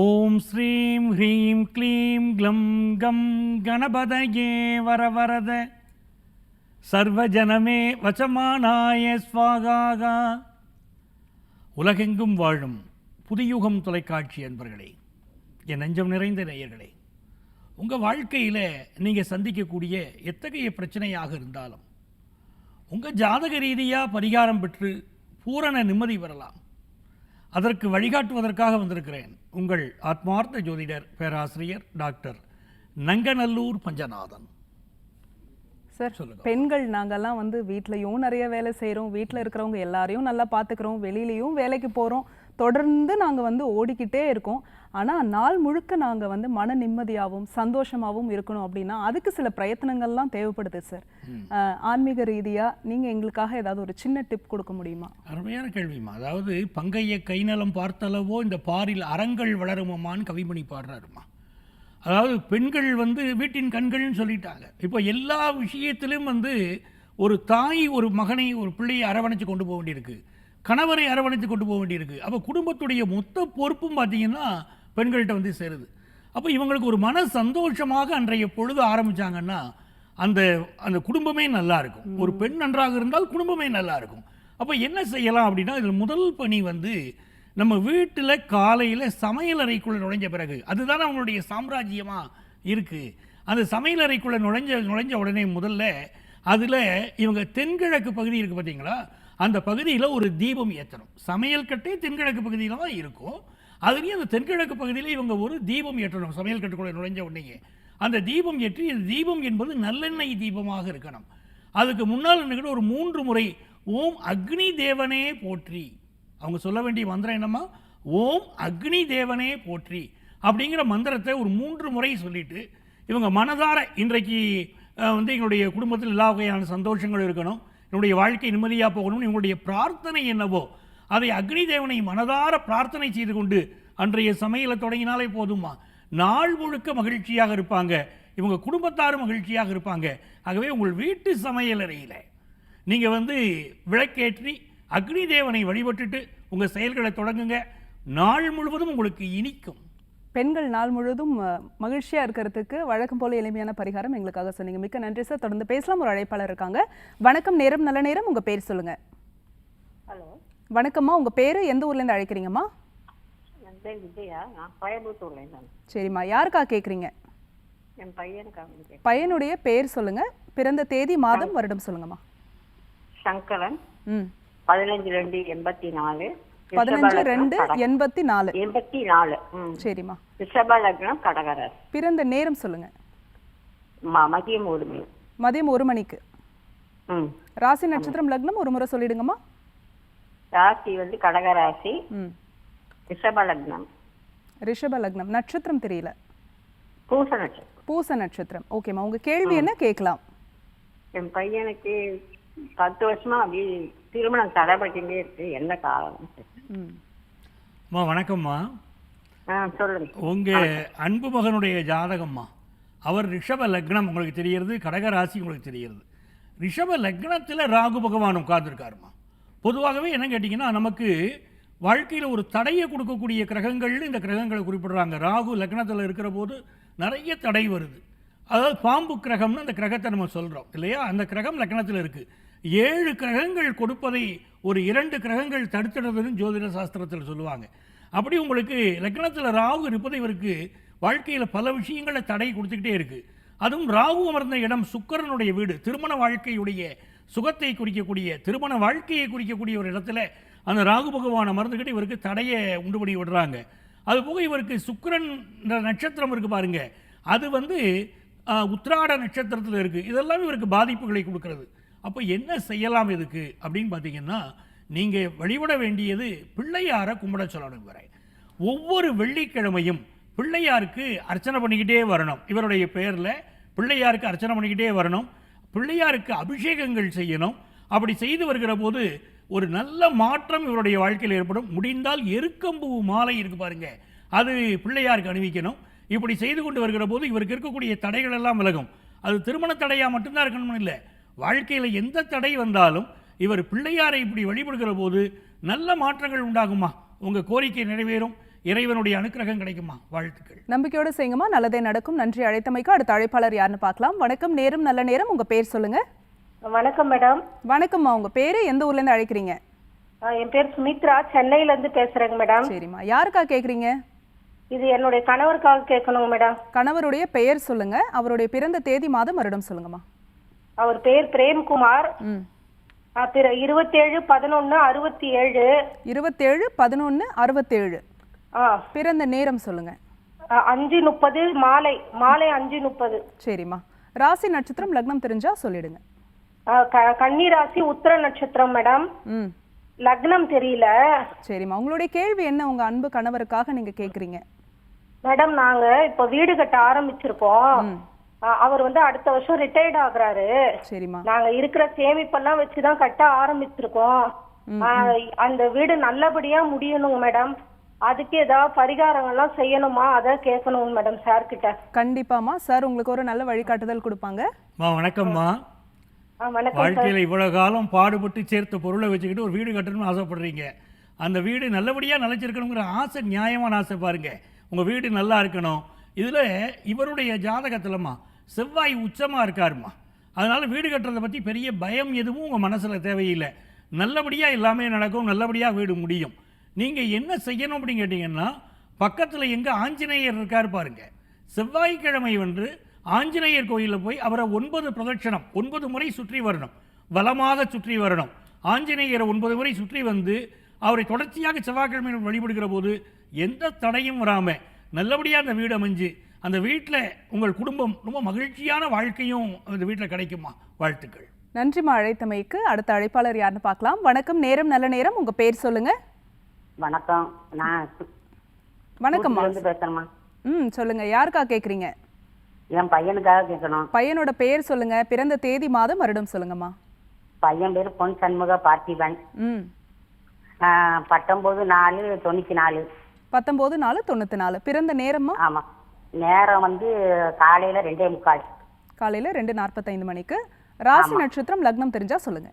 ஓம் ஸ்ரீம் ஹ்ரீம் க்ளீம் க்ளம் கம் கணபதயே வரவரத. சர்வஜனமே வச்சமானாய ஸ்வாகாகா உலகெங்கும் வாழும் புதியுகம் தொலைக்காட்சி என்பர்களே என் நெஞ்சம் நிறைந்த நேயர்களே உங்கள் வாழ்க்கையில் நீங்கள் சந்திக்கக்கூடிய எத்தகைய பிரச்சனையாக இருந்தாலும் உங்கள் ஜாதக ரீதியாக பரிகாரம் பெற்று பூரண நிம்மதி பெறலாம். அதற்கு வழிகாட்டுவதற்காக வந்திருக்கிறேன் உங்கள் ஆத்மார்த்த ஜோதிடர் பேராசிரியர் டாக்டர் நங்கநல்லூர் பஞ்சநாதன். சார். பெண்கள் நாங்கெல்லாம் வந்து வீட்லயும் நிறைய வேலை செய்றோம். வீட்ல இருக்கிறவங்க எல்லாரையும் நல்லா பார்த்துக்கிறோம் வெளியிலயும் வேலைக்கு போறோம். தொடர்ந்து நாங்க வந்து ஓடிக்கிட்டே இருக்கோம். ஆனா நாள் முழுக்க நாங்க வந்து மன நிம்மதியாகவும் சந்தோஷமாகவும் இருக்கணும் அப்படின்னா அதுக்கு சில பிரயத்தனங்கள்லாம் தேவைப்படுது சார். ஆன்மீக ரீதியா நீங்க எங்களுக்காக ஏதாவது ஒரு சின்ன டிப் கொடுக்க முடியுமா? அருமையான கேள்விமா அதாவது பங்கைய கைநலம் பார்த்தளவோ இந்த பாரில் அறங்கள் வளருமம்மான்னு கவிமணி பாடுறாருமா அதாவது பெண்கள் வந்து வீட்டின் கண்கள்னு சொல்லிட்டாங்க. இப்போ எல்லா விஷயத்திலும் வந்து ஒரு தாய் ஒரு மகனை ஒரு பிள்ளையை அரவணைச்சு கொண்டு போக வேண்டியிருக்கு. கணவரை அரவணைத்து கொண்டு போக வேண்டியிருக்கு. அப்போ குடும்பத்துடைய மொத்த பொறுப்பும் பார்த்தீங்கன்னா பெண்கள்கிட்ட வந்து சேருது. அப்போ இவங்களுக்கு ஒரு மன சந்தோஷமாக அன்றைய பொழுது ஆரம்பிச்சாங்கன்னா அந்த அந்த குடும்பமே நல்லா இருக்கும். ஒரு பெண் நன்றாக இருந்தால் குடும்பமே நல்லா இருக்கும். அப்போ என்ன செய்யலாம் அப்படின்னா இதில் முதல் பணி வந்து நம்ம வீட்டில் காலையில் சமையலறைக்குள்ளே நுழைஞ்ச பிறகு அதுதான் அவங்களுடைய சாம்ராஜ்யமாக இருக்குது அந்த சமையலறைக்குள்ளே நுழைஞ்ச நுழைஞ்ச உடனே முதல்ல அதில் இவங்க தென்கிழக்கு பகுதி இருக்குது பார்த்தீங்களா அந்த பகுதியில் ஒரு தீபம் ஏற்றணும் சமையல் கட்டே தென்கிழக்கு பகுதியில் தான் இருக்கும். அதுலேயும் அந்த தென்கிழக்கு பகுதியில் இவங்க ஒரு தீபம் ஏற்றணும். சமையல் கட்டுக்குள்ளே நுழைஞ்ச உடனேயே. அந்த தீபம் ஏற்றி இந்த தீபம் என்பது நல்லெண்ணெய் தீபமாக இருக்கணும். அதுக்கு முன்னால் நின்றுக்கிட்டு ஒரு மூன்று முறை ஓம் அக்னி தேவனே போற்றி. அவங்க சொல்ல வேண்டிய மந்திரம் என்னம்மா? ஓம் அக்னி தேவனே போற்றி. அப்படிங்கிற மந்திரத்தை ஒரு மூன்று முறை சொல்லிட்டு இவங்க மனதார இன்றைக்கு வந்து எங்களுடைய குடும்பத்தில் எல்லா வகையான சந்தோஷங்கள் இருக்கணும். என்னுடைய வாழ்க்கை நிம்மதியாக போகணும்னு இவங்களுடைய பிரார்த்தனை என்னவோ அதை அக்னி தேவனை மனதார பிரார்த்தனை செய்து கொண்டு அன்றைய சமையலை தொடங்கினாலே போதுமா? நாள் முழுக்க மகிழ்ச்சியாக இருப்பாங்க. இவங்க குடும்பத்தாரும் மகிழ்ச்சியாக இருப்பாங்க. ஆகவே உங்கள் வீட்டு சமையலறையில் நீங்கள் வந்து விளக்கேற்றி அக்னி தேவனை வழிபட்டுட்டு உங்கள் செயல்களை தொடங்குங்க. நாள் முழுவதும் உங்களுக்கு இனிக்கும். பெண்கள் நாள் முழுவதும் அஹ், மகிழ்ச்சியா இருக்கிறதுக்கு வழக்கம் போல எளிமையான பரிகாரம் எங்களுக்காக சொன்னீங்க. மிக்க நன்றி சார். தொடர்ந்து பேசலாம். ஒரு அழைப்பாளர் இருக்காங்க. வணக்கம் நேரம் நல்ல நேரம். உங்க பேர் சொல்லுங்க. ஹலோ. வணக்கம்மா. உங்க பேரு எந்த ஊர்ல இருந்து அழைக்கிறீங்கம்மா? சரிம்மா. யாருக்கா கேட்டேன் பையனுடைய பேர் சொல்லுங்க. பிறந்த தேதி மாதம் வருடம் சொல்லுங்கம்மா. சங்கரன். ம். பதினஞ்சு ரெண்டு எண்பத்தி நாலு. பதினஞ்சு ரெண்டு எண்பத்தி நாலு. எண்பத்தி நாலு. சரிம்மா. ரிஷப லக்னம் பிறந்த நேரம் சொல்லுங்க. மதியம் ஒரு மணி. மதியம் ஒரு மணிக்கு. ராசி நட்சத்திரம் லக்னம் ஒரு முறை சொல்லிடுங்கம்மா. ராசி வந்து கடகராசி. ரிஷப லக்னம் ரிஷப லக்னம் நட்சத்திரம் தெரியல. பூச நட்சத்திரம். பூச நட்சத்திரம். ஓகேம்மா. உங்க கேள்வி என்ன? கேட்கலாம். என் பையனுக்கு பத்து வருஷமா அப்படியே திருமணம் தடைப்பட்டுட்டே இருக்கு. என்ன காரணம்? ம். அம்மா வணக்கம்மா. சொல்லுங்க. உங்கள் அன்பு மகனுடைய ஜாதகம்மா. அவர் ரிஷப லக்னம் உங்களுக்கு தெரியறது கடக ராசி உங்களுக்கு தெரியறது ரிஷப லக்னத்தில் ராகு பகவான் உட்கார்ந்துருக்காருமா? பொதுவாகவே என்ன கேட்டிங்கன்னா நமக்கு வாழ்க்கையில் ஒரு தடையை கொடுக்கக்கூடிய கிரகங்கள்னு இந்த கிரகங்களை குறிப்பிடுறாங்க. ராகு லக்னத்தில் இருக்கிற போது நிறைய தடை வருது. அதாவது பாம்பு கிரகம்னு அந்த கிரகத்தை நம்ம சொல்கிறோம் இல்லையா? அந்த கிரகம் லக்னத்தில் இருக்குது ஏழு கிரகங்கள் கொடுப்பதை ஒரு இரண்டு கிரகங்கள் தடுத்துடுறதுன்னு ஜோதிட சாஸ்திரத்தில் சொல்லுவாங்க. அப்படி உங்களுக்கு லக்னத்தில் ராகு இருப்பது இவருக்கு வாழ்க்கையில் பல விஷயங்களை தடை கொடுத்துக்கிட்டே இருக்குது அதுவும் ராகு அமர்ந்த இடம் சுக்கிரனுடைய வீடு. திருமண வாழ்க்கையுடைய சுகத்தை குறிக்கக்கூடிய திருமண வாழ்க்கையை குறிக்கக்கூடிய ஒரு இடத்துல அந்த ராகு பகவான் அமர்ந்துக்கிட்டு இவருக்கு தடையை உண்டு பண்ணி விடுறாங்க. அது போக இவருக்கு சுக்கரன் நட்சத்திரம் இருக்குது பாருங்க. அது வந்து உத்திராட நட்சத்திரத்தில் இருக்குது இதெல்லாம் இவருக்கு பாதிப்புகளை கொடுக்கறது. அப்போ என்ன செய்யலாம் இதுக்கு? அப்படின்னு பார்த்தீங்கன்னா நீங்கள் வழிபட வேண்டியது பிள்ளையாரை கும்பிட சொல்லணும் இவரை. ஒவ்வொரு வெள்ளிக்கிழமையும் பிள்ளையாருக்கு அர்ச்சனை பண்ணிக்கிட்டே வரணும். இவருடைய பெயரில் பிள்ளையாருக்கு அர்ச்சனை பண்ணிக்கிட்டே வரணும். பிள்ளையாருக்கு அபிஷேகங்கள் செய்யணும். அப்படி செய்து வருகிற போது ஒரு நல்ல மாற்றம் இவருடைய வாழ்க்கையில் ஏற்படும். முடிந்தால் எருக்கம்பூ மாலை இருக்கு பாருங்க. அது பிள்ளையாருக்கு அணிவிக்கணும். இப்படி செய்து கொண்டு வருகிற போது இவருக்கு இருக்கக்கூடிய தடைகள் எல்லாம் விலகும். அது திருமண தடையா மட்டும்தான் இருக்கணும்னு இல்லை. வாழ்க்கையில் எந்த தடை வந்தாலும் இவர் பிள்ளையாரை இப்படி வழிபடுகிற போது நல்ல மாற்றங்கள் உண்டாகுமா? உங்க கோரிக்கை நிறைவேறும். இறைவனுடைய அனுக்கிரகம் கிடைக்குமா? வாழ்த்துக்கள். நம்பிக்கையோட செய்யுங்கம்மா. நல்லதே நடக்கும். நன்றி அழைத்தமைக்கு அடுத்த அழைப்பாளர் யாருன்னு பார்க்கலாம். வணக்கம். நேரம் நல்ல நேரம். உங்க பேர் சொல்லுங்க. வணக்கம் மேடம். வணக்கம்மா. உங்க பேரு எந்த ஊர்ல இருந்து அழைக்கிறீங்க? ஆ, என் பேர் சுமித்ரா. சென்னையில இருந்து பேசுறேங்க மேடம். சரிம்மா. யாருக்கா கேக்குறீங்க? இது என்னுடைய கணவருக்காக கேட்கணுங்க மேடம்? கணவருடைய பெயர் சொல்லுங்க. அவருடைய பிறந்த தேதி மாதம் வருடம் சொல்லுங்கம்மா. அவர் பேர் பிரேம்குமார். இருபத்தேழு பதினொன்னு அறுபத்தி ஏழு இருபத்தேழு பதினொன்று அறுபத்தேழு. பிறந்த நேரம் சொல்லுங்க. அஞ்சு முப்பது மாலை மாலை அஞ்சு முப்பது. சரிம்மா. ராசி நட்சத்திரம் லக்னம் தெரிஞ்சா சொல்லிடுங்க. கன்னி ராசி உத்திர நட்சத்திரம் மேடம். ம். லக்னம் தெரியல. சரிம்மா. உங்களுடைய கேள்வி என்ன? உங்க அன்பு கணவருக்காக நீங்க கேக்குறீங்க. மேடம் நாங்க இப்போ வீடு கட்ட ஆரம்பிச்சிருக்கோம். அவர் வந்து அடுத்த வருஷம் ரிட்டையர்ட் ஆகுறாரு. சரிம்மா. நாங்க இருக்கிற சேமிப்பெல்லாம் வச்சுதான் கட்ட ஆரம்பிச்சிருக்கோம். அந்த வீடு நல்லபடியா முடியணுங்க மேடம். அதுக்கு ஏதாவது பரிகாரங்கள்லாம் செய்யணுமா? அதான் கேட்கணுங்க மேடம் சார் கிட்ட. கண்டிப்பாம்மா. சார் உங்களுக்கு ஒரு நல்ல வழிகாட்டுதல் கொடுப்பாங்க. வணக்கம்மா. வாழ்க்கையில் இவ்வளவு காலம் பாடுபட்டு சேர்த்த பொருளை வச்சுக்கிட்டு ஒரு வீடு கட்டணும்னு ஆசைப்படுறீங்க. அந்த வீடு நல்லபடியாக நிலைச்சிருக்கணுங்கிற ஆசை நியாயமான ஆசை பாருங்க. உங்கள் வீடு நல்லா இருக்கணும். இதில் இவருடைய ஜாதகத்திலம்மா செவ்வாய் உச்சமாக இருக்காருமா அதனால் வீடு கட்டுறதை பற்றி பெரிய பயம் எதுவும் உங்கள் மனசில் தேவையில்லை. நல்லபடியாக எல்லாமே நடக்கும் நல்லபடியாக வீடு முடியும். நீங்கள் என்ன செய்யணும் அப்படின்னு கேட்டிங்கன்னா பக்கத்தில் எங்கே ஆஞ்சநேயர் இருக்கார் பாருங்க. செவ்வாய்க்கிழமை வந்து ஆஞ்சநேயர் கோயிலில் போய் அவரை ஒன்பது பிரதட்சணம் ஒன்பது முறை சுற்றி வரணும். வளமாக சுற்றி வரணும். ஆஞ்சநேயரை ஒன்பது முறை சுற்றி வந்து அவரை தொடர்ச்சியாக செவ்வாய்க்கிழமை வழிபடுகிற போது எந்த தடையும் வராமல் நல்லபடியாக அந்த வீடு அமைஞ்சு அந்த வீட்டில் உங்கள் குடும்பம் ரொம்ப மகிழ்ச்சியான வாழ்க்கையும் அந்த வீட்டில் கிடைக்குமா? வாழ்த்துக்கள். நன்றிம்மா அழைத்தமைக்கு. அடுத்த அழைப்பாளர் யாருன்னு பார்க்கலாம். வணக்கம். நேரம் நல்ல நேரம். உங்க பேர் சொல்லுங்க. வணக்கம். நான் வணக்கம்மா. இருந்து பேசுறேம்மா. ம் சொல்லுங்க. யாருக்கா கேக்குறீங்க? என் பையனுக்காக கேட்கணும். பையனோட பெயர் சொல்லுங்க. பிறந்த தேதி மாதம் வருடம் சொல்லுங்கம்மா. பையன் பேர் பொன் சண்முக பார்த்திபன். ம். ஆஹ், பத்தொன்பது நாலு தொண்ணூத்தி நாலு. பத்தொம்போது நாலு தொண்ணூற்றி நாலு. பிறந்த நேரமா ஆமா. நேரம் வந்து காலையில ரெண்டே முக்கால். காலையில ரெண்டு நாற்பத்தைந்து மணிக்கு. ராசி நட்சத்திரம் லக்னம் தெரிஞ்சா சொல்லுங்க.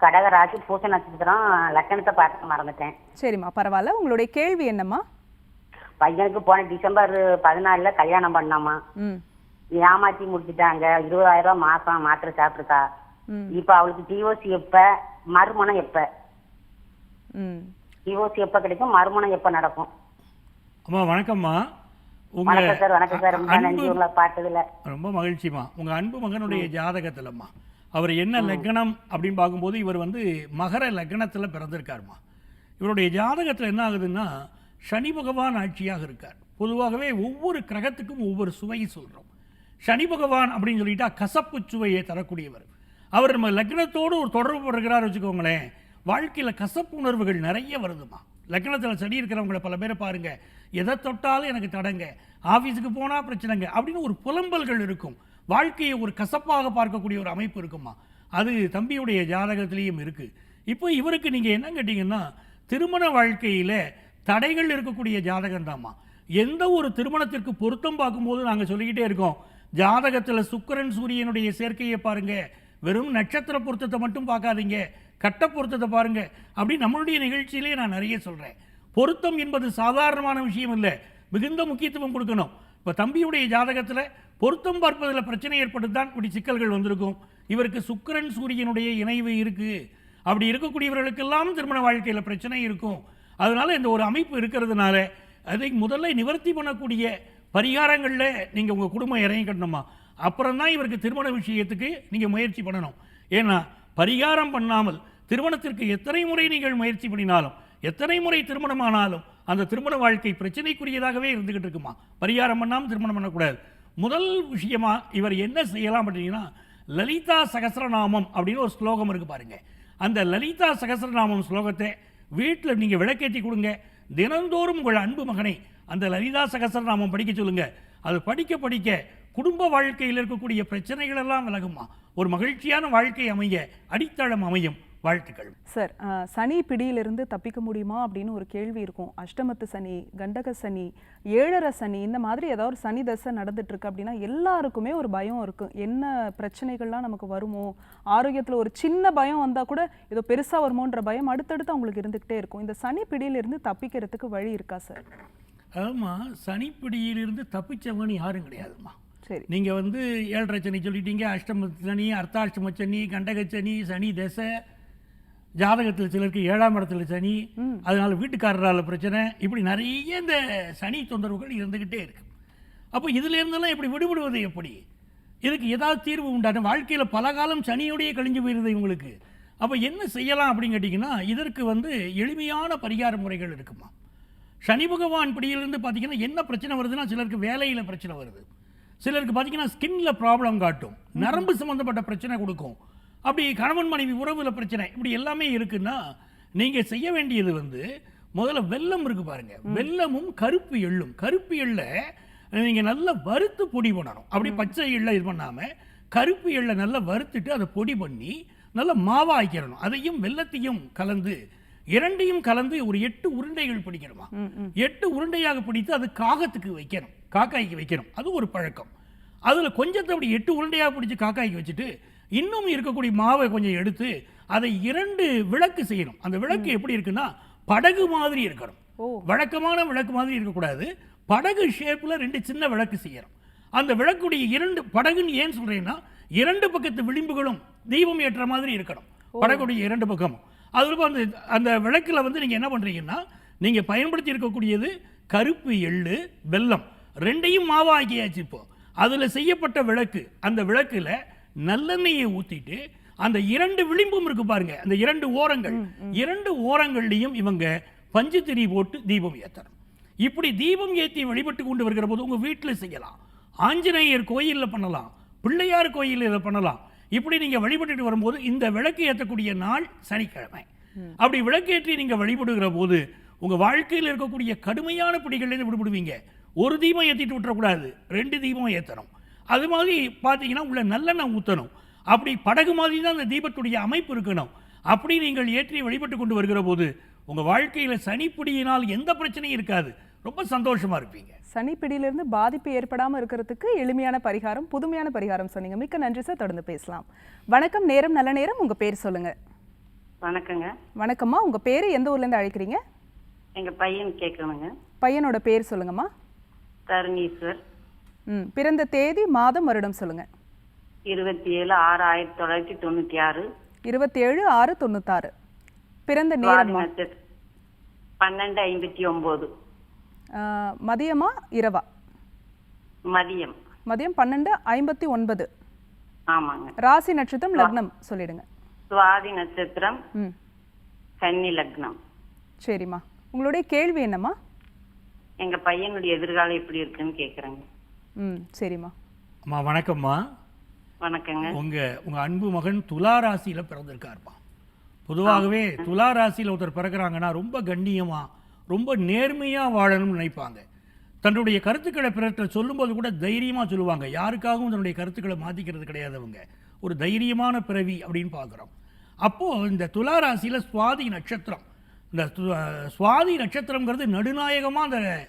கடக ராசி பூச நட்சத்திரம் லக்கணத்தை பார்க்க மறந்துட்டேன். சரிம்மா பரவாயில்ல. உங்களுடைய கேள்வி என்னம்மா? பையனுக்கு போன டிசம்பர் பதினாலுல கல்யாணம் பண்ணாமா ஏமாத்தி முடிச்சிட்டாங்க. இருபதாயிரம் ரூபாய் மாசம் மாத்திரை சாப்பிட்டுருக்கா. இப்ப அவளுக்கு டிஓசி எப்ப? மறுமணம் எப்ப? ம். டிஓசி எப்ப கிடைக்கும்? மறுமணம் எப்ப நடக்கும்? அம்மா வணக்கம்மா. வணக்கம் சார் வணக்கம் சார். ரொம்ப அன்பு நன்றி. உங்களை பார்த்ததுல. ரொம்ப மகிழ்ச்சிமா உங்கள் அன்பு மகனுடைய ஜாதகத்திலம்மா. அவர் என்ன லக்னம் அப்படின்னு பார்க்கும்போது இவர் வந்து மகர லக்னத்தில் பிறந்திருக்காருமா இவருடைய ஜாதகத்தில் என்ன ஆகுதுன்னா சனி பகவான் ஆட்சியாக இருக்கார். பொதுவாகவே ஒவ்வொரு கிரகத்துக்கும் ஒவ்வொரு சுவையை சொல்கிறோம் சனி பகவான் அப்படின்னு சொல்லிட்டா கசப்பு சுவையை தரக்கூடியவர். அவர் நம்ம லக்னத்தோடு ஒரு தொடர்பு படுகிறார் வச்சுக்கோங்களேன். வாழ்க்கையில் கசப்பு உணர்வுகள் நிறைய வருதுமா லக்னத்தில் சரி இருக்கிறவங்கள பல பேரை பாருங்க. எதை தொட்டாலும் எனக்கு தடங்க. ஆஃபீஸுக்கு போனால் பிரச்சனைங்க. அப்படின்னு ஒரு புலம்பல்கள் இருக்கும். வாழ்க்கையை ஒரு கசப்பாக பார்க்கக்கூடிய ஒரு அமைப்பு இருக்குமா அது தம்பியுடைய ஜாதகத்திலையும் இருக்குது இப்போ இவருக்கு நீங்கள் என்ன கேட்டிங்கன்னா திருமண வாழ்க்கையில் தடைகள் இருக்கக்கூடிய ஜாதகம் எந்த ஒரு திருமணத்திற்கு பொருத்தம் பார்க்கும்போது நாங்கள் சொல்லிக்கிட்டே இருக்கோம். ஜாதகத்தில் சுக்கரன் சூரியனுடைய சேர்க்கையை பாருங்கள் வெறும் நட்சத்திர பொருத்தத்தை மட்டும் பார்க்காதீங்க. கட்ட பொருத்தத்தை பாருங்கள் அப்படி நம்மளுடைய நிகழ்ச்சியிலே நான் நிறைய சொல்கிறேன் பொருத்தம் என்பது சாதாரணமான விஷயம் இல்லை. மிகுந்த முக்கியத்துவம் கொடுக்கணும். இப்போ தம்பியுடைய ஜாதகத்தில் பொருத்தம் பார்ப்பதில் பிரச்சனை ஏற்பட்டு தான் இப்படி சிக்கல்கள் வந்திருக்கும். இவருக்கு சுக்கிரன் சூரியனுடைய இணைவு இருக்குது அப்படி இருக்கக்கூடியவர்களுக்கெல்லாம் திருமண வாழ்க்கையில் பிரச்சனை இருக்கும். அதனால் இந்த ஒரு அமைப்பு இருக்கிறதுனால அதை முதல்ல நிவர்த்தி பண்ணக்கூடிய பரிகாரங்களில் நீங்கள் உங்கள் குடும்பம் இறங்கி கட்டணுமா? அப்புறம் தான் இவருக்கு திருமண விஷயத்துக்கு நீங்கள் முயற்சி பண்ணணும். ஏன்னா பரிகாரம் பண்ணாமல் திருமணத்திற்கு எத்தனை முறை நீங்கள் முயற்சி பண்ணினாலும் எத்தனை முறை திருமணமானாலும் அந்த திருமண வாழ்க்கை பிரச்சனைக்குரியதாகவே இருந்துக்கிட்டு இருக்குமா? பரிகாரம் பண்ணாமல் திருமணம் பண்ணக்கூடாது. முதல் விஷயமா இவர் என்ன செய்யலாம் அப்படின்னா லலிதா சகஸ்ரநாமம் அப்படின்னு ஒரு ஸ்லோகம் இருக்கு பாருங்க. அந்த லலிதா சகஸ்ரநாமம் ஸ்லோகத்தை வீட்டில் நீங்கள் விளக்கேற்றி கொடுங்க. தினந்தோறும் உங்கள் அன்பு மகனை அந்த லலிதா சகஸ்ரநாமம் படிக்க சொல்லுங்கள் அது படிக்க படிக்க குடும்ப வாழ்க்கையில் இருக்கக்கூடிய பிரச்சனைகளெல்லாம் விலகுமா? ஒரு மகிழ்ச்சியான வாழ்க்கை அமைய அடித்தளம் அமையும். வாழ்த்துக்கள். சார் சனி பிடியிலிருந்து தப்பிக்க முடியுமா அப்படின்னு ஒரு கேள்வி இருக்கும். அஷ்டமத்து சனி கண்டக சனி ஏழரை சனி இந்த மாதிரி ஏதாவது சனி தசை நடந்துட்டு இருக்கு அப்படின்னா எல்லாருக்குமே ஒரு பயம் இருக்கும் என்ன பிரச்சனைகள்லாம் நமக்கு வருமோ ஆரோக்கியத்தில் ஒரு சின்ன பயம் வந்தால் கூட ஏதோ பெருசாக வருமோன்ற பயம் அடுத்தடுத்து அவங்களுக்கு இருந்துக்கிட்டே இருக்கும். இந்த சனி பிடியிலிருந்து தப்பிக்கிறதுக்கு வழி இருக்கா சார்? ஆமா சனிப்பிடியிலிருந்து தப்பிச்சவங்கன்னு யாரும் கிடையாதும்மா. சரி. நீங்க வந்து ஏழரை சனி சொல்லிட்டீங்க அஷ்டம சனி அர்த்தாஷ்டம சனி கண்டக சனி சனி தசை ஜாதகத்தில் சிலருக்கு ஏழாம் இடத்துல சனி அதனால வீட்டுக்காரரால பிரச்சனை. இப்படி நிறைய இந்த சனி தொந்தரவுகள் இருந்துகிட்டே இருக்கு. அப்போ இதுல இருந்தெல்லாம் இப்படி விடுபடுவது எப்படி? இதுக்கு ஏதாவது தீர்வு உண்டான வாழ்க்கையில பல காலம் சனியோடையே கழிஞ்சு போயிருது இவங்களுக்கு. அப்போ என்ன செய்யலாம் அப்படின்னு கேட்டிங்கன்னா இதற்கு வந்து எளிமையான பரிகார முறைகள் இருக்குமா? சனி பகவான் பிடியிலிருந்து பார்த்தீங்கன்னா என்ன பிரச்சனை வருதுன்னா சிலருக்கு வேலையில் பிரச்சனை வருது. சிலருக்கு பார்த்தீங்கன்னா ஸ்கின்ல ப்ராப்ளம் காட்டும். நரம்பு சம்மந்தப்பட்ட பிரச்சனை கொடுக்கும். அப்படி கணவன் மனைவி உறவுல பிரச்சனை இப்படி எல்லாமே இருக்குன்னா நீங்க செய்ய வேண்டியது வந்து முதல்ல வெல்லம் இருக்கு பாருங்க. வெல்லமும் கருப்பு எள்ளும். கருப்பு எள்ளை நீங்க நல்லா வறுத்து பொடி பண்ணணும். அப்படி பச்சை எள்ளை இது பண்ணாம கருப்பு எள்ளை நல்லா வறுத்துட்டு அதை பொடி பண்ணி நல்லா மாவா ஆக்கிடணும். அதையும் வெல்லத்தையும் கலந்து இரண்டையும் கலந்து ஒரு எட்டு உருண்டைகள் பிடிக்கணுமா? எட்டு உருண்டையாக பிடித்து அது காகத்துக்கு வைக்கணும். காக்காய்க்கு வைக்கணும். அது ஒரு பழக்கம். அதுல கொஞ்சத்தை அப்படி எட்டு உருண்டையாக பிடிச்சு காக்காய்க்கு வச்சுட்டு இன்னும் இருக்கக்கூடிய மாவை கொஞ்சம் எடுத்து அதை இரண்டு விளக்கு செய்யணும். அந்த விளக்கு எப்படி இருக்குன்னா படகு மாதிரி இருக்கணும். வழக்கமான விளக்கு மாதிரி இருக்கக்கூடாது படகு ஷேப்ல ரெண்டு சின்ன விளக்கு செய்யணும். அந்த விளக்குடைய இரண்டு படகுன்னு ஏன் சொல்றேன்னா இரண்டு பக்கத்து விளிம்புகளும் தீபம் ஏற்ற மாதிரி இருக்கணும். படகுடைய இரண்டு பக்கமும். அதுல அந்த அந்த விளக்குல வந்து நீங்க என்ன பண்றீங்கன்னா நீங்க பயன்படுத்தி இருக்கக்கூடியது கருப்பு எள்ளு வெல்லம். ரெண்டையும் மாவா ஆக்கியாச்சு இப்போ. அதுல செய்யப்பட்ட விளக்கு அந்த விளக்குல நல்லெண்ணெயை ஊத்திட்டு அந்த இரண்டு விளிம்பும் இருக்கு பாருங்க அந்த இரண்டு ஓரங்கள். இரண்டு ஓரங்கள்லையும் இவங்க பஞ்சு திரி போட்டு தீபம் ஏத்தணும். இப்படி தீபம் ஏற்றி வழிபட்டு கொண்டு வருகிற போது உங்க வீட்டில் செய்யலாம். ஆஞ்சநேயர் கோயில்ல பண்ணலாம். பிள்ளையார் கோயிலில் இதை பண்ணலாம். இப்படி நீங்க வழிபட்டுட்டு வரும்போது இந்த விளக்கு ஏற்றக்கூடிய நாள் சனிக்கிழமை. அப்படி விளக்கேற்றி நீங்க வழிபடுகிற போது உங்க வாழ்க்கையில் இருக்கக்கூடிய கடுமையான பிடிகளிலிருந்து விடுபடுவீங்க. ஒரு தீபம் ஏற்றிட்டு விட்டுறக்கூடாது. ரெண்டு தீபம் ஏற்றணும் அது மாதிரி பார்த்தீங்கன்னா உள்ள நல்லெண்ணெய் ஊற்றணும் அப்படி படகு மாதிரி தான் அந்த தீபத்துடைய அமைப்பு இருக்கணும். அப்படி நீங்கள் ஏற்றி வழிபட்டு கொண்டு வருகிற போது உங்க வாழ்க்கையில சனிப்பிடியினால் எந்த பிரச்சனையும் இருக்காது. ரொம்ப சந்தோஷமா இருப்பீங்க. சனி பிடியிலிருந்து பாதிப்பு ஏற்படாமல் இருக்கிறதுக்கு எளிமையான பரிகாரம் புதுமையான பரிகாரம் சொன்னீங்க. மிக்க நன்றி சார். தொடர்ந்து பேசலாம். வணக்கம். நேரம் நல்ல நேரம். உங்க பேர் சொல்லுங்க. வணக்கங்க. வணக்கம்மா. உங்க பேரு எந்த ஊர்ல இருந்து அழைக்கிறீங்க? எங்க பையன் கேட்கணுங்க. பையனோட பேர் சொல்லுங்கம்மா. தருணீஸ்வர். ம் பிறந்த தேதி மாதம் வருடம் சொல்லுங்க. இருபத்தி ஏழு ஆறு ஆயிரத்தி தொள்ளாயிரத்தி தொண்ணூத்தி ஆறு. இருபத்தேழு ஆறு தொண்ணூத்தாறு. பிறந்த நட்சத்திரம் பன்னெண்டு ஐம்பத்தி ஒன்பது ஆ, மதியமா இரவா? மதியம். மதியம் பன்னெண்டு ஐம்பத்தி ஒன்பது. ஆமாங்க. ராசி நட்சத்திரம் லக்னம் சொல்லிடுங்க. சுவாதி நட்சத்திரம் கன்னி லக்னம். சரிம்மா. உங்களுடைய கேள்வி என்னம்மா? எங்க பையனுடைய எதிர்காலம் எப்படி இருக்குன்னு கேக்குறேங்க. ம் சரிம்மா. அம்மா வணக்கம்மா. வணக்கங்க. உங்க உங்க அன்பு மகன் துலா ராசியில பிறந்திருக்காருப்பா. பொதுவாகவே துலா ராசியில ஒருத்தர் பிறகுறாங்கன்னா ரொம்ப கண்ணியமா ரொம்ப நேர்மையா வாழணும்னு நினைப்பாங்க. தன்னுடைய கருத்துக்களை பிறர்கிட்ட சொல்லும்போது கூட தைரியமா சொல்லுவாங்க. யாருக்காகவும் தன்னுடைய கருத்துக்களை மாத்திக்கிறது கிடையாது அவங்க. ஒரு தைரியமான பிறவி அப்படின்னு பார்க்குறோம். அப்போ இந்த துலா ராசியில சுவாதி நட்சத்திரம். இந்த சுவாதி நட்சத்திரம்ங்கிறது நடுநாயகமா அந்த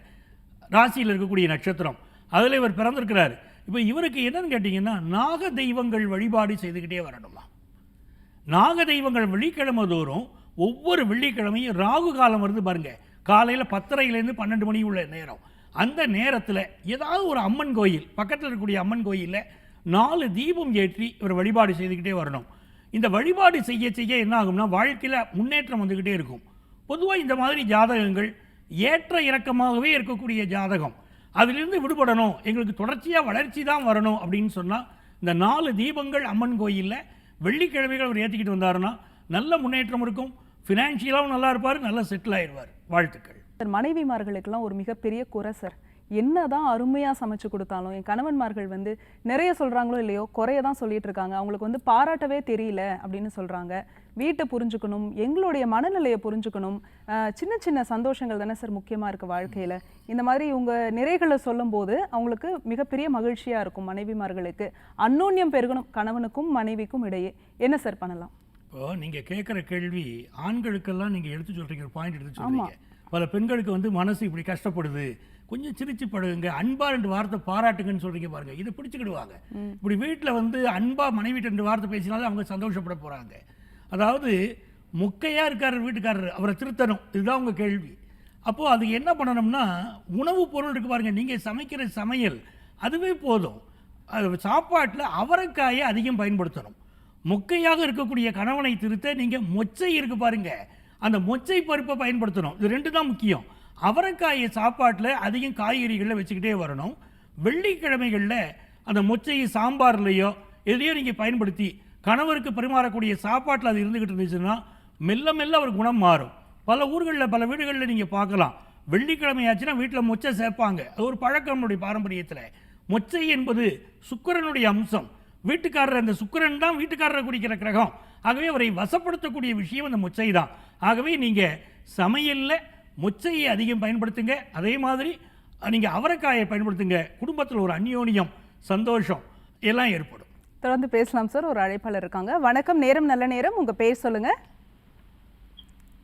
ராசியில் இருக்கக்கூடிய நட்சத்திரம். அதில் இவர் பிறந்திருக்கிறார். இப்போ இவருக்கு என்னன்னு கேட்டிங்கன்னா நாக தெய்வங்கள் வழிபாடு செய்துக்கிட்டே வரணுமா? நாக தெய்வங்கள் வெள்ளிக்கிழமை தோறும் ஒவ்வொரு வெள்ளிக்கிழமையும் ராகு காலம் வருது பாருங்கள் காலையில் பத்தரையிலேருந்து பன்னெண்டு மணி உள்ள நேரம். அந்த நேரத்தில் ஏதாவது ஒரு அம்மன் கோயில் பக்கத்தில் இருக்கக்கூடிய அம்மன் கோயிலில் நாலு தீபம் ஏற்றி இவர் வழிபாடு செய்துக்கிட்டே வரணும். இந்த வழிபாடு செய்ய செய்ய என்ன ஆகும்னா வாழ்க்கையில் முன்னேற்றம் வந்துக்கிட்டே இருக்கும். பொதுவாக இந்த மாதிரி ஜாதகங்கள் ஏற்ற இறக்கமாகவே இருக்கக்கூடிய ஜாதகம். அதிலிருந்து விடுபடணும். எங்களுக்கு தொடர்ச்சியாக வளர்ச்சி தான் வரணும் அப்படின்னு சொன்னால் இந்த நாலு தீபங்கள் அம்மன் கோயிலில் வெள்ளிக்கிழமைகள் அவர் ஏற்றிக்கிட்டு வந்தாருன்னா நல்ல முன்னேற்றம் இருக்கும். ஃபினான்ஷியலாகவும் நல்லா இருப்பார் நல்லா செட்டில் ஆயிடுவார் வாழ்த்துக்கள். சார் மனைவிமார்களுக்கெல்லாம் ஒரு மிகப்பெரிய குறை சார். என்னதான் அருமையா சமைச்சு கொடுத்தாலும் என் கணவன்மார்கள் வந்து நிறைய சொல்றாங்களோ இல்லையோ குறைய தான் சொல்லிட்டு இருக்காங்க அவங்களுக்கு வந்து பாராட்டவே தெரியல அப்படின்னு சொல்றாங்க. வீட்டை புரிஞ்சுக்கணும் எங்களுடைய மனநிலையை புரிஞ்சுக்கணும். சின்ன சின்ன சந்தோஷங்கள் தானே சார் முக்கியமா இருக்கு வாழ்க்கையில. இந்த மாதிரி உங்க நிறைகளை சொல்லும்போது அவங்களுக்கு மிகப்பெரிய மகிழ்ச்சியா இருக்கும் மனைவிமார்களுக்கு. அன்னோன்யம் பெருகணும் கணவனுக்கும் மனைவிக்கும் இடையே. என்ன சார் பண்ணலாம்? இப்போ நீங்க கேட்குற கேள்வி ஆண்களுக்கெல்லாம் நீங்க எடுத்து சொல்றீங்க ஒரு பாயிண்ட் எடுத்து சொல்றீங்க. பல பெண்களுக்கு வந்து மனசு இப்படி கஷ்டப்படுது. கொஞ்சம் சிரிச்சு படுங்க அன்பா ரெண்டு வார்த்தை பாராட்டுங்கன்னு சொல்றீங்க பாருங்க. இதை பிடிச்சிக்கிடுவாங்க. இப்படி வீட்டில் வந்து அன்பா மனைவி ரெண்டு வார்த்தை பேசினாலும் அவங்க சந்தோஷப்பட போறாங்க. அதாவது முக்கையாக இருக்காரு வீட்டுக்காரர் அவரை திருத்தணும். இதுதான் உங்கள் கேள்வி. அப்போது அது என்ன பண்ணணும்னா உணவுப் பொருள் இருக்கு பாருங்கள் நீங்கள் சமைக்கிற சமையல் அதுவே போதும். அது சாப்பாட்டில் அவரைக்காயை அதிகம் பயன்படுத்தணும். மொக்கையாக இருக்கக்கூடிய கணவனை திருத்த நீங்கள் மொச்சை இருக்கு பாருங்கள் அந்த மொச்சை பருப்பை பயன்படுத்தணும். இது ரெண்டு தான் முக்கியம். அவரைக்காயை சாப்பாட்டில் அதிகம் காய்கறிகளில் வச்சுக்கிட்டே வரணும். வெள்ளிக்கிழமைகளில் அந்த மொச்சையை சாம்பார்லையோ எதையோ நீங்கள் பயன்படுத்தி கணவருக்கு பரிமாறக்கூடிய சாப்பாட்டில் அது இருந்துக்கிட்டு இருந்துச்சுன்னா மெல்ல மெல்ல அவர் குணம் மாறும். பல ஊர்களில் பல வீடுகளில் நீங்கள் பார்க்கலாம். வெள்ளிக்கிழமை ஆச்சுன்னா வீட்டில் மொச்சை சேர்ப்பாங்க. அது ஒரு பழக்கம் நம்முடைய பாரம்பரியத்தில். மொச்சை என்பது சுக்கிரனுடைய அம்சம். வீட்டுக்காரர் அந்த சுக்கிரன் தான் வீட்டுக்காரரை குறிக்கிற கிரகம். ஆகவே அவரை வசப்படுத்தக்கூடிய விஷயம் அந்த மொச்சை தான். ஆகவே நீங்கள் சமையலில் மொச்சையை அதிகம் பயன்படுத்துங்க. அதே மாதிரி நீங்கள் அவரைக்காயை பயன்படுத்துங்க. குடும்பத்தில் ஒரு அந்யோன்யம் சந்தோஷம் எல்லாம் ஏற்படும். தொடர்ந்து பேசலாம் சார். ஒரு அழைப்பாளர் இருக்காங்க. வணக்கம் நேரம் நல்ல நேரம். உங்க பேர் சொல்லுங்க.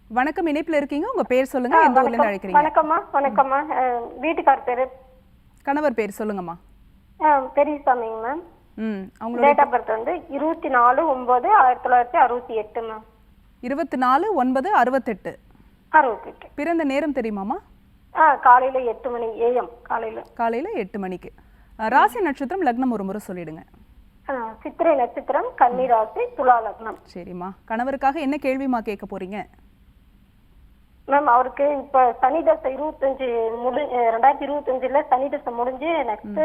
வணக்கம் இணைப்புல இருக்கீங்க. உங்க பேர் சொல்லுங்க. எந்த ஊர்ல இருந்து அழைக்கிறீங்க? வணக்கம்மா வணக்கம்மா. வீட்டுக்கார் பேரு? கணவர் பேர் சொல்லுங்கம்மா. பெரியசாமிங்க மேம். ம் அவங்களோட டேட் ஆஃப் பர்த் வந்து இருபத்தி நாலு ஒன்பது ஆயிரத்தி தொள்ளாயிரத்தி அறுபத்தி எட்டு மேம். இருபத்தி நாலு ஒன்பது அறுபத்தெட்டு. எட்டு பிறந்த நேரம் தெரியுமாமா ஆ காலையில எட்டு மணி ஏஎம் காலையில. காலையில எட்டு மணிக்கு. ராசி நட்சத்திரம் லக்னம் ஒரு முறை சொல்லிடுங்க. சித்திரை நட்சத்திரம் கன்னி ராசி துலா லக்னம். சரிம்மா. கணவருக்காக என்ன கேள்விமா கேட்க போறீங்க? மேம் அவருக்கு இப்ப சனி தசை இருபத்தஞ்சு முடி ரெண்டாயிரத்தி இருபத்தஞ்சுல சனி தசை முடிஞ்சு நெக்ஸ்ட்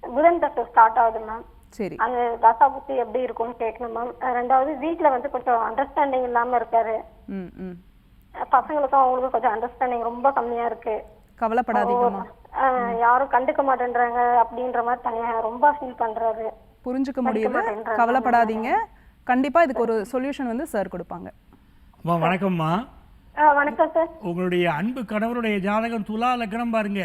புதன் தசை ஸ்டார்ட் ஆகுது மேம். சரி. அந்த தசா புத்தி எப்படி இருக்கும்னு கேட்கணும் மேம். ரெண்டாவது வீட்ல வந்து கொஞ்சம் அண்டர்ஸ்டாண்டிங் இல்லாம இருக்காரு. ம் ம். அஹ், பசங்களுக்கும் அவங்களுக்கும் கொஞ்சம் அண்டர்ஸ்டாண்டிங் ரொம்ப கம்மியா இருக்கு. கவலைப்படாதீங்கம்மா யாரும் கண்டுக்க மாட்டேன்றாங்க அப்படின்ற மாதிரி தனியா ரொம்ப ஃபீல் பண்றாரு. புரிஞ்சுக்க முடியுது. கவலைப்படாதீங்க. கண்டிப்பா இதுக்கு ஒரு சொல்யூஷன் வந்து சார் கொடுப்பாங்க. அம்மா வணக்கம்மா. வணக்கம் சார் உங்களுடைய அன்பு கணவருடைய ஜாதகம் துலா லக்னம் பாருங்க.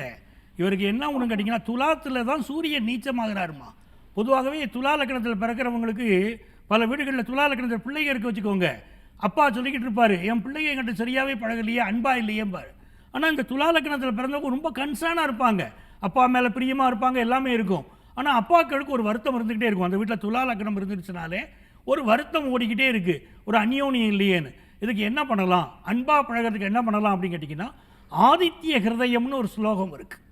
இவருக்கு என்ன ஒன்று கேட்டிங்கன்னா துலாத்துல தான் சூரியன் நீச்சமாகிறாருமா. பொதுவாகவே துலா லக்னத்தில் பிறக்கிறவங்களுக்கு பல வீடுகளில் துலா லக்னத்தில் பிள்ளைங்க இருக்க வச்சுக்கோங்க. அப்பா சொல்லிக்கிட்டு இருப்பார் என் பிள்ளைங்க என்கிட்ட சரியாகவே பழகலையே அன்பா இல்லையேம்பார். ஆனால் இந்த துலா லக்னத்தில் பிறந்தவங்க ரொம்ப கன்சர்னாக இருப்பாங்க. அப்பா மேலே பிரியமாக இருப்பாங்க எல்லாமே இருக்கும். ஆனால் அப்பாக்களுக்கு ஒரு வருத்தம் இருந்துக்கிட்டே இருக்கும். அந்த வீட்டில் துலா லக்கணம் இருந்துச்சுனாலே ஒரு வருத்தம் ஓடிக்கிட்டே இருக்குது ஒரு அந்யோனியம் இல்லையேன்னு. இதுக்கு என்ன பண்ணலாம்? அன்பா பழகிறதுக்கு என்ன பண்ணலாம் அப்படின்னு கேட்டிங்கன்னா ஆதித்ய ஹிருதயம்னு ஒரு ஸ்லோகம் இருக்குது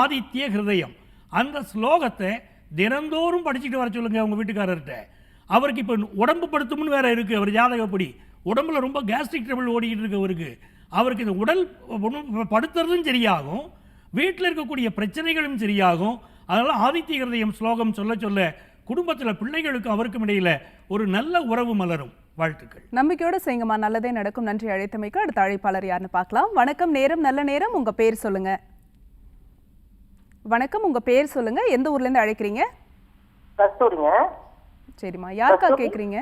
ஆதித்ய ஹிருதயம். அந்த ஸ்லோகத்தை தினந்தோறும் படிச்சுட்டு வர சொல்லுங்கள் உங்கள் வீட்டுக்காரர்கிட்ட. அவருக்கு இப்போ உடம்பு படுத்தும்னு வேற இருக்கு அவர் ஜாதகப்படி உடம்புல ரொம்ப கேஸ்ட்ரிக் ட்ரபிள் ஓடிக்கிட்டு இருக்கு அவருக்கு. அவருக்கு இந்த உடல் படுத்துறதும் சரியாகும் வீட்டில் இருக்கக்கூடிய பிரச்சனைகளும் சரியாகும். அதனால ஆதித்ய ஹிருதயம் ஸ்லோகம் சொல்ல சொல்ல குடும்பத்தில் பிள்ளைகளுக்கும் அவருக்கும் இடையில ஒரு நல்ல உறவு மலரும். வாழ்த்துக்கள். நம்பிக்கையோட செய்யுங்கம்மா. நல்லதே நடக்கும். நன்றி. அழைத்தமைக்கு அடுத்த அழைப்பாளர் யாருன்னு பார்க்கலாம். வணக்கம். நேரம் நல்ல நேரம். உங்க பேர் சொல்லுங்க. வணக்கம். உங்க பேர் சொல்லுங்க. எந்த ஊர்ல இருந்து அழைக்கிறீங்க? கஸ்தூரிங்க. சரிம்மா. யாருக்கா கேக்குறீங்க?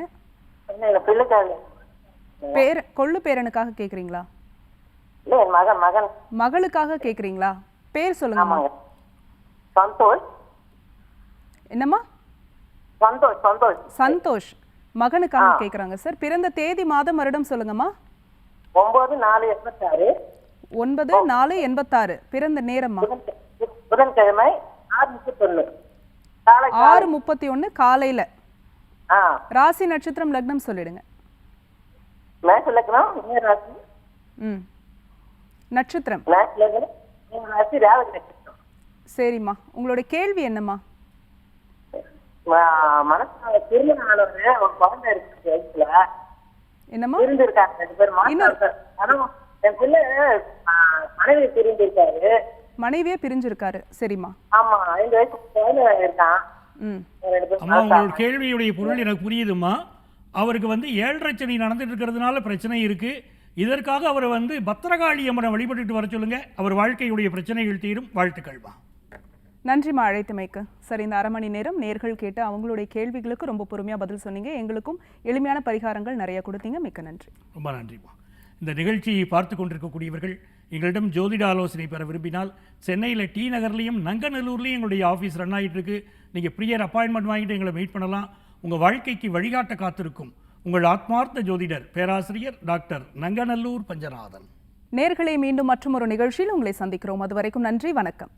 என்ன எங்க பிள்ளைக்காக? பேர் கொள்ளு பேரனுக்காக மகன். மகளுக்காக கேக்குறீங்களா? பேர் சொல்லுங்கம்மா. சந்தோஷ். என்னம்மா? சந்தோஷ் சந்தோஷ். சந்தோஷ். மகனுக்காக கேக்குறாங்க. சார் பிறந்த தேதி மாதம் வருடம் சொல்லுங்கம்மா. ஒன்பது நாலு எண்பத்தாறு. ஒன்பது நாலு எண்பத்தாறு. பிறந்த நேரம்மா. புதன் புதன்கிழமை ஆறு முப்பத்தொன்னு. காலை ஆறு முப்பத்தி ஒன்று காலையில. ராசி நட்சத்திரம் லக்னம் சொல்லிடுங்க. இலக்கணம் மீன ராசி. ம். நட்சத்திரம். சரிம்மா. உங்களோட கேள்வி என்னம்மா? என்னம்மா? மனைவியே பிரிஞ்சிருக்காரு. சரிம்மா. ஆமா ஐந்து வயசு இருக்கான். அம்மா உங்களோட கேள்வியுடைய பொருள் எனக்கு புரியுதும்மா. அவருக்கு வந்து ஏழரை சனி நடந்துட்டு இருக்கிறதுனால பிரச்சனை இருக்கு. இதற்காக அவரை வந்து பத்திரகாளி அம்மனை வழிபட்டுட்டு வர சொல்லுங்க. அவர் வாழ்க்கையுடைய பிரச்சனைகள் தீரும். வாழ்த்துக்கள்மா நன்றிம்மா அழைத்தமைக்கு. சரி இந்த அரை மணி நேரம் நேர்கள் கேட்டு அவங்களுடைய கேள்விகளுக்கு ரொம்ப பொறுமையாக பதில் சொன்னீங்க. எங்களுக்கும் எளிமையான பரிகாரங்கள் நிறைய கொடுத்தீங்க. மிக்க நன்றி. ரொம்ப நன்றிம்மா. இந்த நிகழ்ச்சியை பார்த்து கொண்டிருக்கக்கூடியவர்கள் எங்களிடம் ஜோதிட ஆலோசனை பெற விரும்பினால் சென்னையில் டி நகர்லையும் நங்கநல்லூர்லேயும் எங்களுடைய ஆஃபீஸ் ரன் ஆகிட்டு இருக்கு நீங்கள் ப்ரியர் அப்பாயின்மெண்ட் வாங்கிட்டு எங்களை மீட் பண்ணலாம். உங்கள் வாழ்க்கைக்கு வழிகாட்ட காத்திருக்கும் உங்கள் ஆத்மார்த்த ஜோதிடர் பேராசிரியர் டாக்டர் நங்கநல்லூர் பஞ்சநாதன். நேர்களை மீண்டும் மற்றும் ஒரு நிகழ்ச்சியில் உங்களை சந்திக்கிறோம். அது வரைக்கும் நன்றி வணக்கம்.